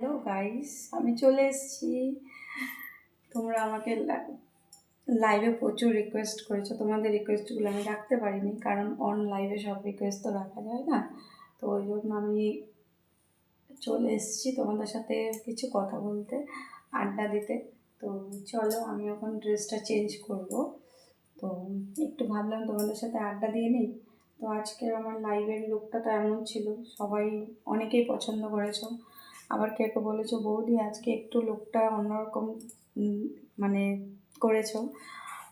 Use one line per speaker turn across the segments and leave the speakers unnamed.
Hello guys আমি চলে এসেছি। তোমরা আমাকে লাইভে প্রচুর রিকোয়েস্ট করেছ। তোমাদের রিকোয়েস্টগুলো আমি রাখতে পারিনি, কারণ অন লাইভে সব রিকোয়েস্ট তো রাখা যায় না। তো ওই জন্য আমি চলে এসেছি তোমাদের সাথে কিছু কথা বলতে, আড্ডা দিতে। তো চলো, আমি এখন ড্রেসটা চেঞ্জ করব। তো একটু ভাবলাম তোমাদের সাথে আড্ডা দিয়ে নিই। তো আজকের আমার লাইভের লুকটা তো এমন ছিল। সবাই অনেকেই পছন্দ করেছ। আবার কে কে বলেছ, বৌদি, আজকে একটু লোকটা অন্যরকম মানে করেছ।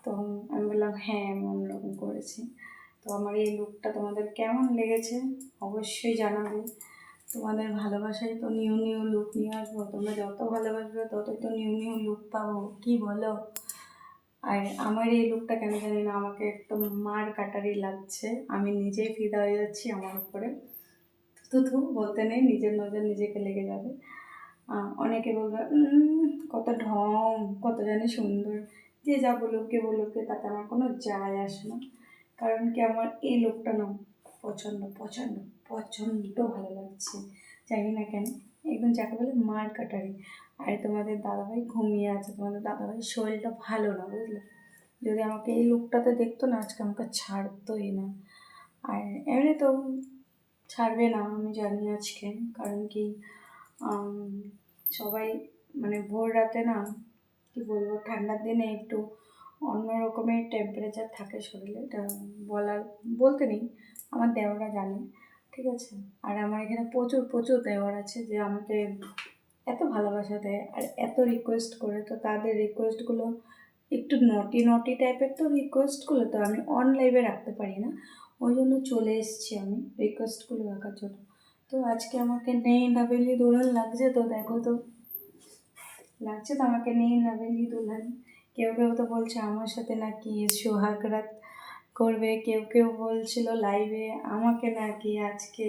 তো আমি বললাম হ্যাঁ আমি অন্যরকম করেছি। তো আমার এই লুকটা তোমাদের কেমন লেগেছে অবশ্যই জানাবে। তোমাদের ভালোবাসায় তো নিউ নিউ লুক নিয়ে আসব। তোমরা যত ভালোবাসবে, ততই তো নিউ নিউ লুক পাবো। কি বলো? আর আমার এই লুকটা কেন জানি না, আমাকে একদম মার কাটারি লাগছে। আমি নিজেই ফিদা হয়ে যাচ্ছি আমার উপরে। থু থু বলতে নেই, নিজের নজর নিজেকে লেগে যাবে। অনেকে বলবে কত ঢং, কত জানি সুন্দর। যে যা বলুক, কে বলুক, তাতে আমার কোনো যায় আসে না। কারণ কি, আমার এই লোকটা না প্রচণ্ড প্রচণ্ড প্রচণ্ড ভালো লাগছে। জানি না কেন, একদম যাকে বলে মার কাটারি। আর তোমাদের দাদাভাই ঘুমিয়ে আছে, তোমাদের দাদাভাই শরীরটা ভালো না, বুঝলে? যদি আমাকে এই লোকটাতে দেখতো না, আজকে আমাকে ছাড়তোই না। আর এমনি তো ছাড়বে না, আমি জানি আজকে। কারণ কি সবাই মানে ভোর রাতে না, কি বলব, ঠান্ডার দিনে একটু অন্য রকমের টেম্পারেচার থাকে শরীরে। এটা বলার, বলতে নেই, আমার দেওয়ারা জানে, ঠিক আছে? আর আমার এখানে প্রচুর প্রচুর দেওয়ার আছে যে আমাকে এত ভালোবাসা দেয় আর এত রিকোয়েস্ট করে। তো তাদের রিকোয়েস্টগুলো একটু নটি নটি টাইপের তো রিকোয়েস্টগুলো তো আমি অন লাইভে রাখতে পারি না। ওই জন্য চলে এসেছি আমি রিকোয়েস্টগুলো রাখার জন্য। তো আজকে আমাকে নেই নাবেলি দুলহন লাগছে তো? দেখো তো। লাগছে তো আমাকে নেই নাবেলি দুলহন। কেউ কেউ তো বলছে আমার সাথে নাকি সোহাগ রাত করবে। কেউ কেউ বলছিল লাইভে আমাকে নাকি আজকে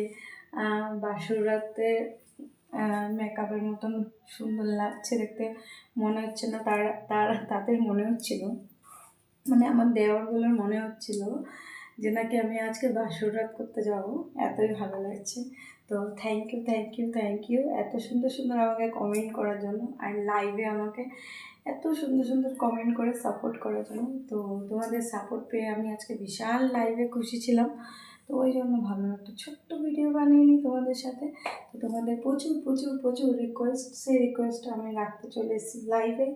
আহ, বাসর রাতে মেকআপের মতন সুন্দর লাগছে দেখতে। মনে হচ্ছে না তার তার তাদের মনে হচ্ছিল। মানে আমার দেওয়ারগুলোর মনে হচ্ছিল। যে নাকি আমি আজকে বাসর রাত করতে যাব। এতই ভালো লাগছে। তো thank you thank you thank you এত সুন্দর সুন্দর আমাকে কমেন্ট করার জন্য আর লাইভে আমাকে এত সুন্দর সুন্দর কমেন্ট করে সাপোর্ট করার জন্য। তো তোমাদের সাপোর্ট পেয়ে আমি আজকে বিশাল লাইভে খুশি ছিলাম। তো ওই জন্য ভাবলাম একটা ছোট্ট ভিডিও বানিয়ে নিই তোমাদের সাথে। তো তোমাদের প্রচুর প্রচুর প্রচুর রিকোয়েস্ট সেই রিকোয়েস্টটা আমি রাখতে চলে এসেছি লাইভে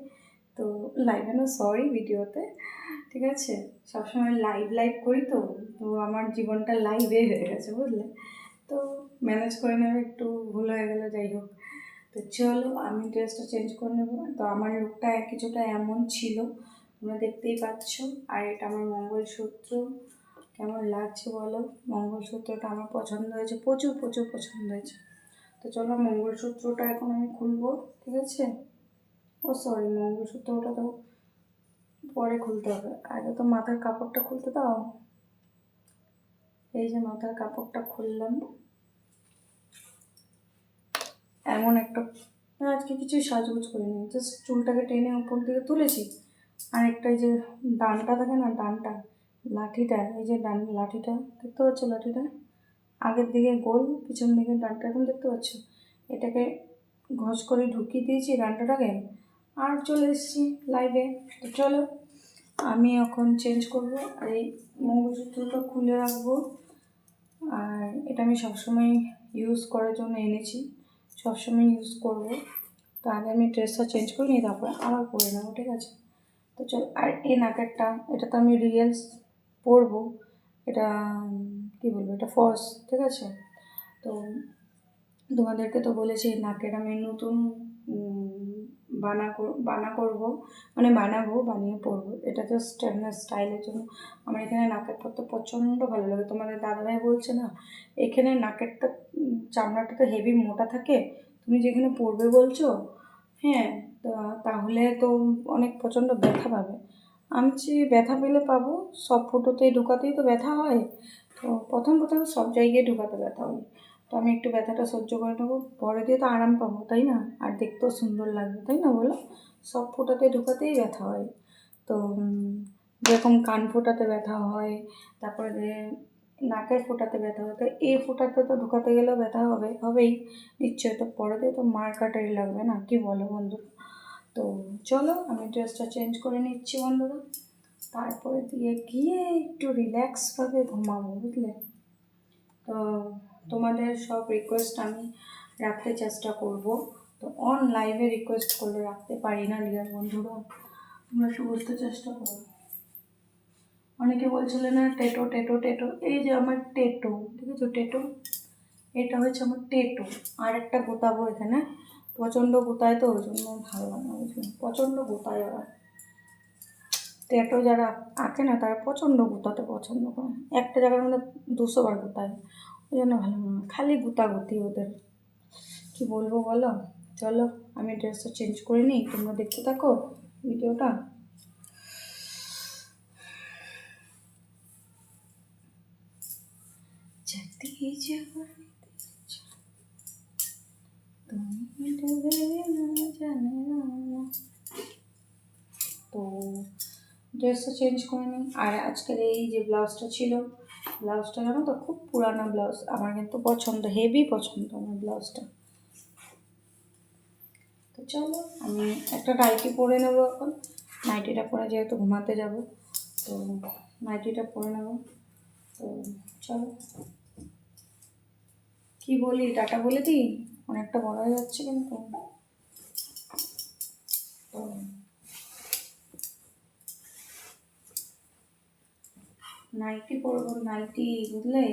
তো লাইভে না সরি ভিডিওতে ঠিক আছে? সবসময় লাইভ লাইভ করি তো তো আমার জীবনটা লাইভে হয়ে গেছে বুঝলে? তো ম্যানেজ করে নেবে, একটু ভুল হয়ে গেলো, যাই হোক। তো চলো, আমি ড্রেসটা চেঞ্জ করে নেব। তো আমার লুকটা কিছুটা এমন ছিল, তোমরা দেখতেই পাচ্ছ। আর এটা আমার মঙ্গলসূত্র। কেমন লাগছে বলো? মঙ্গলসূত্রটা আমার পছন্দ হয়েছে, প্রচুর প্রচুর পছন্দ হয়েছে। তো চলো, মঙ্গলসূত্রটা এখন আমি খুলবো, ঠিক আছে? ও সরি মঙ্গলসূত্রটা তো পরে খুলতে হবে। আগে তো মাথার কাপড়টা খুলতে দাও। এই যে মাথার কাপড়টা খুললাম। এমন একটা আজকে কিছু সাজগোজ করিনি। জাস্ট চুলটাকে টেনে উপর দিকে তুলেছি। আর একটা এই যে ডানটা থাকে না, ডানটা, লাঠিটা, এই যে ডান লাঠিটা, দেখতে পাচ্ছ লাঠিটা? আগের দিকে গোল, পিছন দিকে ডানটা, এখন দেখতে পাচ্ছ? এটাকে ঘষ করে ঢুকিয়ে দিয়েছি ডানটাটাকে। আর চলে এসেছি লাইভে তো চলো, আমি এখন চেঞ্জ করব আর এই মঙ্গলসূত্রটা খুলে রাখব। আর এটা আমি সবসময় ইউজ করার জন্য এনেছি, সবসময় ইউজ করব। তো আগে আমি ড্রেসটা চেঞ্জ করে নিই, তারপরে আবার পরে নেব, ঠিক আছে? তো চল, আর এই নাকেরটা, এটা তো আমি রিয়েলস পরবো। এটা, কী বলব, এটা ফলস ঠিক আছে? তো তোমাদেরকে তো বলেছি নাকের আমি নতুন বানা বানা করব মানে বানাবো, বানিয়ে পরবো। এটা জাস্ট স্টাইলের জন্য। আমার এখানে নাকের পরতে প্রচণ্ড ভালো লাগে। তোমাদের দাদাভাই বলছে না, এখানে নাকেরটা, চামড়াটা তো হেভি মোটা থাকে। তুমি যেখানে পরবে বলছো হ্যাঁ তাহলে তো অনেক প্রচণ্ড ব্যথা পাবে। আমি যে ব্যথা পেলে পাবো, সব ফুটোতেই ঢুকাতেই তো ব্যথা হয়। তো প্রথম প্রথম সব জায়গায় ঢুকাতে ব্যথা হয়। তো আমি একটু ব্যথাটা সহ্য করে নেব। পরে দিয়ে তো আরাম পাবো, তাই না? আর দেখতেও সুন্দর লাগবে, তাই না বলো? সব ফোটাতে ঢুকাতেই ব্যথা হয়। তো যেরকম কান ফোটাতে ব্যথা হয়, তারপরে নাকের ফোটাতে ব্যথা হয়, তো এই ফোঁটাতে তো ঢুকাতে গেলেও ব্যথা হবে, হবেই নিশ্চয় তো পরে দিয়ে তো মার কাটারি লাগবে না, কি বলো বন্ধুরা? তো চলো, আমি ড্রেসটা চেঞ্জ করে নিচ্ছি বন্ধুরা। তারপরে দিয়ে গিয়ে একটু রিল্যাক্সভাবে ঘুমাবো, বুঝলে? তো তোমাদের সব রিকোয়েস্ট আমি রাখতে চেষ্টা করব। তো অন লাইভে রিকোয়েস্ট করলে রাখতে পারি না ডিয়ার বন্ধুরা? তোমরা একটু বুঝতে চেষ্টা করো। অনেকে বলছিলে না, টেটো টেটো টেটো। এই যে আমার টেটো ঠিক আছে টেটো? এটা হচ্ছে আমার টেটো। আর একটা গোতাবো এখানে। প্রচণ্ড গোতায় তো, ওই জন্য ভালো লাগে না, বুঝলি? প্রচণ্ড গোতায় ওরা। ট্যাটো যারা আঁকে না, তারা প্রচণ্ড গুতাতে পছন্দ করে। একটা জায়গার মধ্যে দুশো বার গুতায়। ওই জন্য ভালো খালি গুতাগুতি ওদের। কি বলব বলো? চলো, আমি ড্রেসটা চেঞ্জ করে নিই। তোমরা দেখতে থাকো ভিডিওটা। তো ড্রেসটা চেঞ্জ করে নিই। আর আজকের এই যে ব্লাউজটা ছিল ব্লাউজটা জানো তো? খুব পুরানো ব্লাউজ। আমার কিন্তু পছন্দ, হেভি পছন্দ আমার ব্লাউজটা। তো চলো, আমি একটা নাইটি পরে নেব এখন। নাইটিটা পরে যেহেতু ঘুমাতে যাব, তো নাইটিটা পরে নেব। তো চলো। কি বলি? টাটা বলে দিই? অনেকটা বড় হয়ে যাচ্ছে কিন্তু। তো নাইটি পরবো, নাইটি বুঝলে?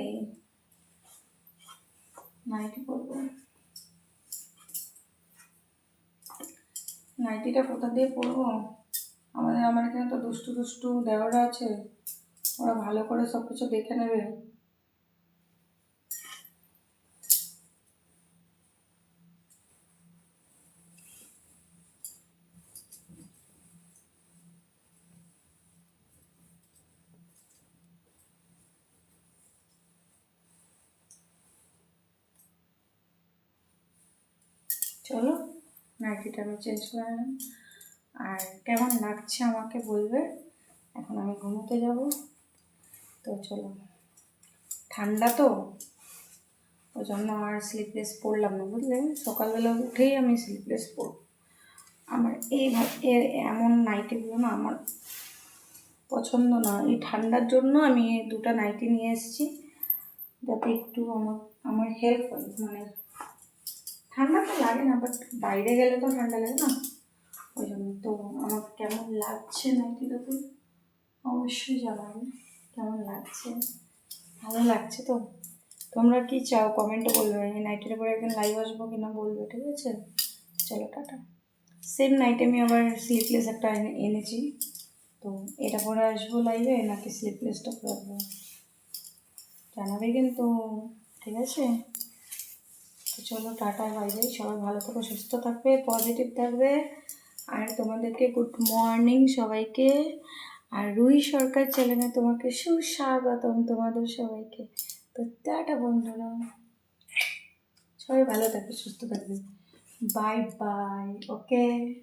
নাইটি পরবো। নাইটিটা কোথা দিয়ে পরবো? আমাদের, আমার এখানে তো দুষ্টু দুষ্টু দেওয়ারা আছে। ওরা ভালো করে সব কিছু দেখে নেবে। চলো নাইটিটা আমি চেঞ্জ করে নিলাম। আর কেমন লাগছে আমাকে বলবে? এখন আমি ঘুমোতে যাব। তো চলো, ঠান্ডা তো? ওই জন্য আর স্লিপলেস পরলাম না, বুঝলে? সকালবেলা উঠেই আমি স্লিপলেস পরব আমার এই এর এমন নাইটিগুলো না আমার পছন্দ না। এই ঠান্ডার জন্য আমি দুটো নাইটি নিয়ে এসেছি, যাতে একটু আমার আমার হেল্প মানে ঠান্ডা তো লাগে না বাট বাইরে গেলে তো ঠান্ডা লাগে না? ওই জন্য তো আমার কেমন লাগছে নাইটিটাতে অবশ্যই জানাবে, কেমন লাগছে? ভালো লাগছে তো। তোমরা কি চাও? কমেন্টে বলবে। এই নাইটিটা পরে একদিন লাইভ আসব কি না বলবে, ঠিক আছে? চলো, টাটা। সেম নাইটে আমি আবার স্লিপলেস একটা এনে- এনেছি। তো এটা পরে আসব লাইভে নাকি স্লিপলেসটা পরে আসব? জানাবে কিন্তু, ঠিক আছে? তো চলো টাটা, বাই বাই। সবাই ভালো থাকো, সুস্থ থাকবে পজিটিভ থাকবে। আর তোমাদেরকে গুড মর্নিং সবাইকে। আর রুই সরকার চ্যানেলে তোমাকে সুস্বাগতম তোমাদের সবাইকে। তো টাটা বন্ধুরা। সবাই ভালো থাকবে, সুস্থ থাকবে। Bye bye okay